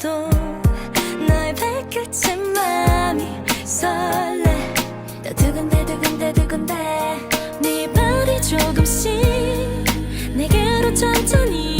봐도 너의 발끝에 마음이 설레. 나 두근대 두근대 두근대. 네 발이 조금씩 내게로 천천히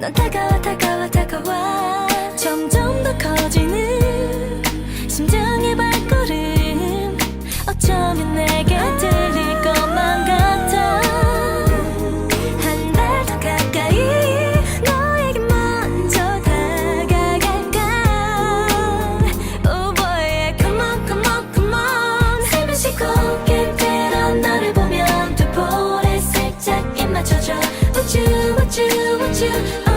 넌 다가와 다가와 다가와. 점점 더 커지는 심장의 발걸음. 어쩌면 내게 들릴 것만 같아. 한 발 더 가까이 너에게 먼저 다가갈까? Oh boy come on come on come on. 살며시 곱게 들어 너를 보면 두 볼에 살짝 입맞춰줘. Would you would you would you.